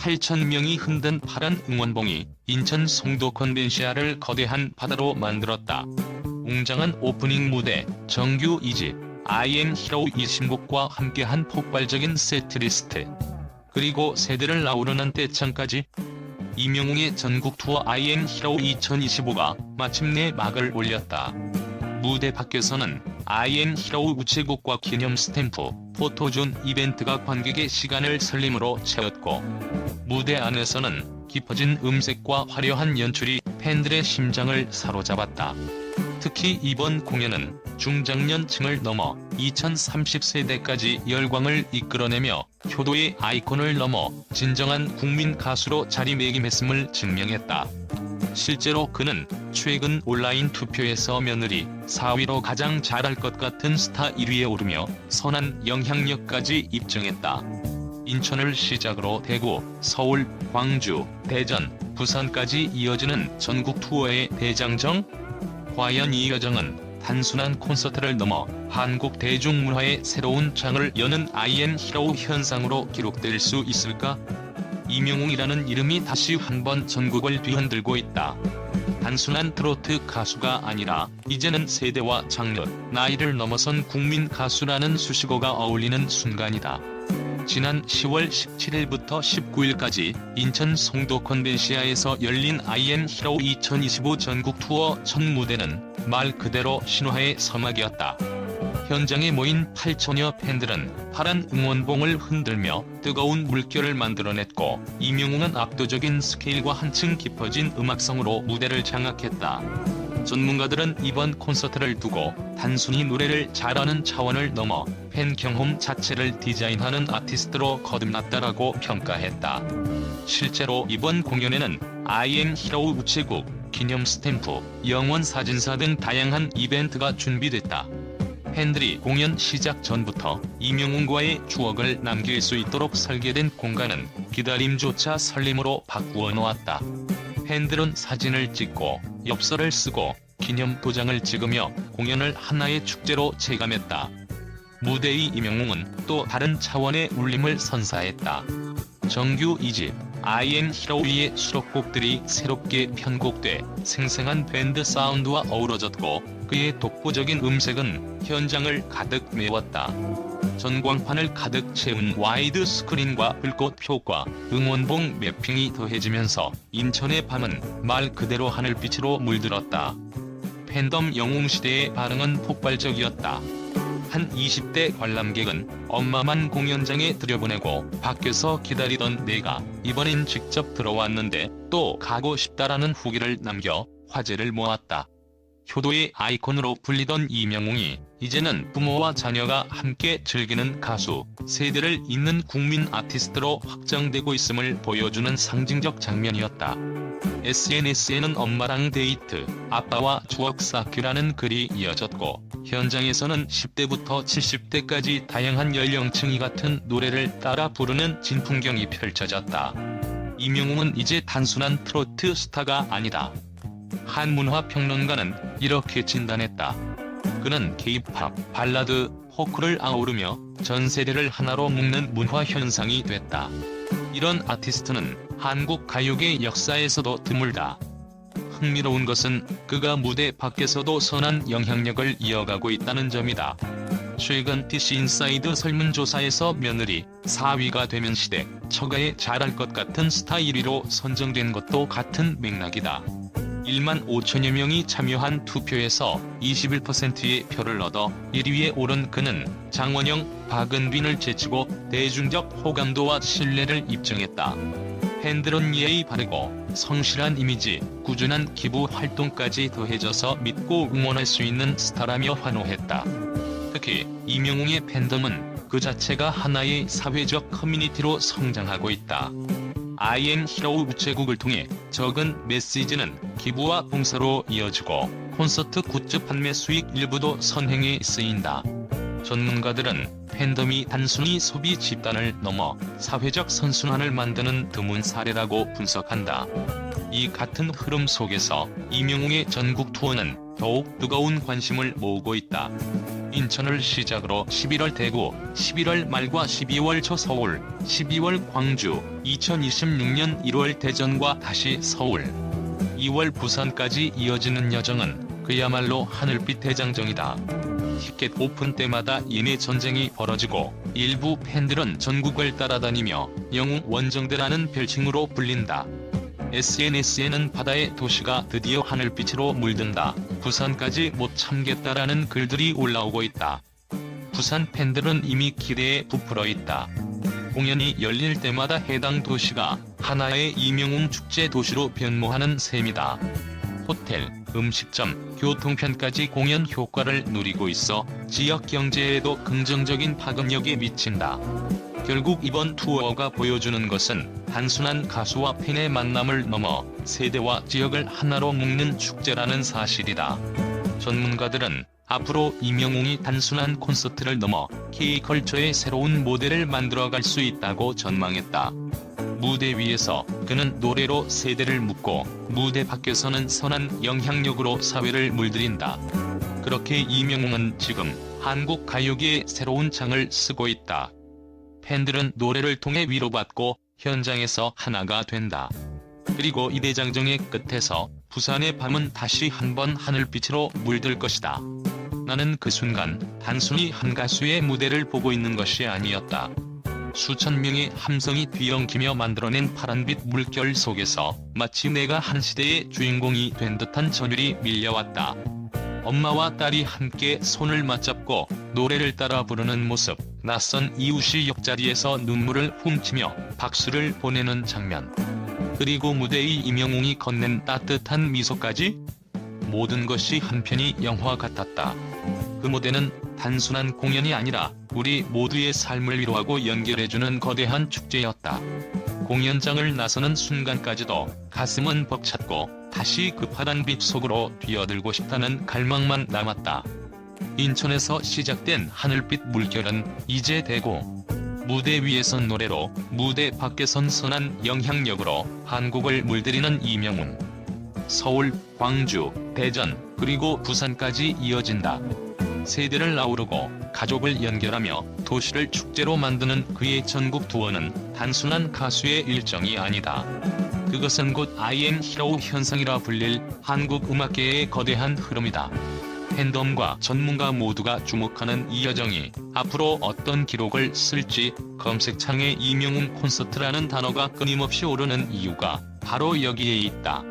8천명이 흔든 파란 응원봉이 인천 송도 컨벤시아를 거대한 바다로 만들었다. 웅장한 오프닝 무대, 정규 2집, I am Hero 이 신곡과 함께한 폭발적인 세트리스트. 그리고 세대를 아우르는 떼창까지 이명웅의 전국 투어 am Hero 2025가 마침내 막을 올렸다. 무대 밖에서는 I am Hero 우체국과 기념 스탬프, 포토존 이벤트가 관객의 시간을 설림으로 채웠고 무대 안에서는 깊어진 음색과 화려한 연출이 팬들의 심장을 사로잡았다. 특히 이번 공연은 중장년층을 넘어 2030세대까지 열광을 이끌어내며 효도의 아이콘을 넘어 진정한 국민 가수로 자리매김했음을 증명했다. 실제로 그는 최근 온라인 투표에서 며느리 4위로 가장 잘할 것 같은 스타 1위에 오르며 선한 영향력까지 입증했다. 인천을 시작으로 대구, 서울, 광주, 대전, 부산까지 이어지는 전국 투어의 대장정? 과연 이 여정은 단순한 콘서트를 넘어 한국 대중문화의 새로운 장을 여는 아이엠 히로우 현상으로 기록될 수 있을까? 이명웅이라는 이름이 다시 한번 전국을 뒤흔들고 있다. 단순한 트로트 가수가 아니라 이제는 세대와 장르, 나이를 넘어선 국민 가수라는 수식어가 어울리는 순간이다. 지난 10월 17일부터 19일까지 인천 송도 컨벤시아에서 열린 IM 히로 2025 전국 투어 첫 무대는 말 그대로 신화의 서막이었다. 현장에 모인 8천여 팬들은 파란 응원봉을 흔들며 뜨거운 물결을 만들어냈고 이명웅은 압도적인 스케일과 한층 깊어진 음악성으로 무대를 장악했다. 전문가들은 이번 콘서트를 두고 단순히 노래를 잘하는 차원을 넘어 팬 경험 자체를 디자인하는 아티스트로 거듭났다라고 평가했다. 실제로 이번 공연에는 IM 히로우 우체국, 기념 스탬프, 영원 사진사 등 다양한 이벤트가 준비됐다. 팬들이 공연 시작 전부터 이명웅과의 추억을 남길 수 있도록 설계된 공간은 기다림조차 설림으로 바꾸어 놓았다. 팬들은 사진을 찍고 엽서를 쓰고 기념 도장을 찍으며 공연을 하나의 축제로 체감했다. 무대의 이명웅은 또 다른 차원의 울림을 선사했다. 정규 2집 I am 히로우의 수록곡들이 새롭게 편곡돼 생생한 밴드 사운드와 어우러졌고 그의 독보적인 음색은 현장을 가득 메웠다. 전광판을 가득 채운 와이드 스크린과 불꽃 효과, 응원봉 매핑이 더해지면서 인천의 밤은 말 그대로 하늘빛으로 물들었다. 팬덤 영웅 시대의 반응은 폭발적이었다. 한 20대 관람객은 엄마만 공연장에 들여보내고 밖에서 기다리던 내가 이번엔 직접 들어왔는데 또 가고 싶다라는 후기를 남겨 화제를 모았다. 효도의 아이콘으로 불리던 이명웅이 이제는 부모와 자녀가 함께 즐기는 가수, 세대를 잇는 국민 아티스트로 확장되고 있음을 보여주는 상징적 장면이었다. SNS에는 엄마랑 데이트, 아빠와 추억 쌓기라는 글이 이어졌고 현장에서는 10대부터 70대까지 다양한 연령층이 같은 노래를 따라 부르는 진풍경이 펼쳐졌다. 이명웅은 이제 단순한 트로트 스타가 아니다. 한문화 평론가는 이렇게 진단했다. 그는 케이팝, 발라드, 포크를 아우르며 전 세대를 하나로 묶는 문화 현상이 됐다. 이런 아티스트는 한국 가요계 역사에서도 드물다. 흥미로운 것은 그가 무대 밖에서도 선한 영향력을 이어가고 있다는 점이다. 최근 DC 인사이드 설문조사에서 며느리 4위가 되면 시댁, 처가에 잘할 것 같은 스타 1위로 선정된 것도 같은 맥락이다. 1만 5천여 명이 참여한 투표에서 21%의 표를 얻어 1위에 오른 그는 장원영, 박은빈을 제치고 대중적 호감도와 신뢰를 입증했다. 팬들은 예의 바르고 성실한 이미지, 꾸준한 기부 활동까지 더해져서 믿고 응원할 수 있는 스타라며 환호했다. 특히 이명웅의 팬덤은 그 자체가 하나의 사회적 커뮤니티로 성장하고 있다. I am 히로우 우체국을 통해 적은 메시지는 기부와 봉사로 이어지고 콘서트 굿즈 판매 수익 일부도 선행에 쓰인다. 전문가들은 팬덤이 단순히 소비 집단을 넘어 사회적 선순환을 만드는 드문 사례라고 분석한다. 이 같은 흐름 속에서 이명웅의 전국 투어는 더욱 뜨거운 관심을 모으고 있다. 인천을 시작으로 11월 대구, 11월 말과 12월 초 서울, 12월 광주, 2026년 1월 대전과 다시 서울, 2월 부산까지 이어지는 여정은 그야말로 하늘빛 대장정이다. 티켓 오픈 때마다 이내 전쟁이 벌어지고 일부 팬들은 전국을 따라다니며 영웅 원정대라는 별칭으로 불린다. SNS에는 바다의 도시가 드디어 하늘빛으로 물든다. 부산까지 못 참겠다라는 글들이 올라오고 있다. 부산 팬들은 이미 기대에 부풀어 있다. 공연이 열릴 때마다 해당 도시가 하나의 이명웅 축제 도시로 변모하는 셈이다. 호텔, 음식점, 교통편까지 공연 효과를 누리고 있어 지역 경제에도 긍정적인 파급력이 미친다. 결국 이번 투어가 보여주는 것은 단순한 가수와 팬의 만남을 넘어 세대와 지역을 하나로 묶는 축제라는 사실이다. 전문가들은 앞으로 이명웅이 단순한 콘서트를 넘어 K컬처의 새로운 모델을 만들어갈 수 있다고 전망했다. 무대 위에서 그는 노래로 세대를 묶고 무대 밖에서는 선한 영향력으로 사회를 물들인다. 그렇게 이명웅은 지금 한국 가요계의 새로운 장을 쓰고 있다. 팬들은 노래를 통해 위로받고 현장에서 하나가 된다. 그리고 이 대장정의 끝에서 부산의 밤은 다시 한번 하늘빛으로 물들 것이다. 나는 그 순간 단순히 한 가수의 무대를 보고 있는 것이 아니었다. 수천 명의 함성이 뒤엉키며 만들어낸 파란빛 물결 속에서 마치 내가 한 시대의 주인공이 된 듯한 전율이 밀려왔다. 엄마와 딸이 함께 손을 맞잡고 노래를 따라 부르는 모습, 낯선 이웃이 옆자리에서 눈물을 훔치며 박수를 보내는 장면. 그리고 무대의 이명웅이 건넨 따뜻한 미소까지 모든 것이 한편이 영화 같았다. 그 무대는 단순한 공연이 아니라 우리 모두의 삶을 위로하고 연결해주는 거대한 축제였다. 공연장을 나서는 순간까지도 가슴은 벅찼고 다시 그 파란 빛 속으로 뛰어들고 싶다는 갈망만 남았다. 인천에서 시작된 하늘빛 물결은 이제 대구. 무대 위에선 노래로 무대 밖에선 선한 영향력으로 한국을 물들이는 이명웅. 서울, 광주, 대전, 그리고 부산까지 이어진다. 세대를 아우르고 가족을 연결하며 도시를 축제로 만드는 그의 전국 투어는 단순한 가수의 일정이 아니다. 그것은 곧 IM 히로우 현상이라 불릴 한국 음악계의 거대한 흐름이다. 팬덤과 전문가 모두가 주목하는 이 여정이 앞으로 어떤 기록을 쓸지 검색창에 이명웅 콘서트라는 단어가 끊임없이 오르는 이유가 바로 여기에 있다.